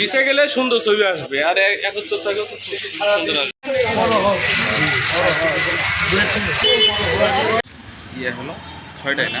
পিছে গেলে সুন্দর ছবি আসবে আর একত্র থাকলে তো সুন্দর আসবে ইয়ে হলো ছয়টায় না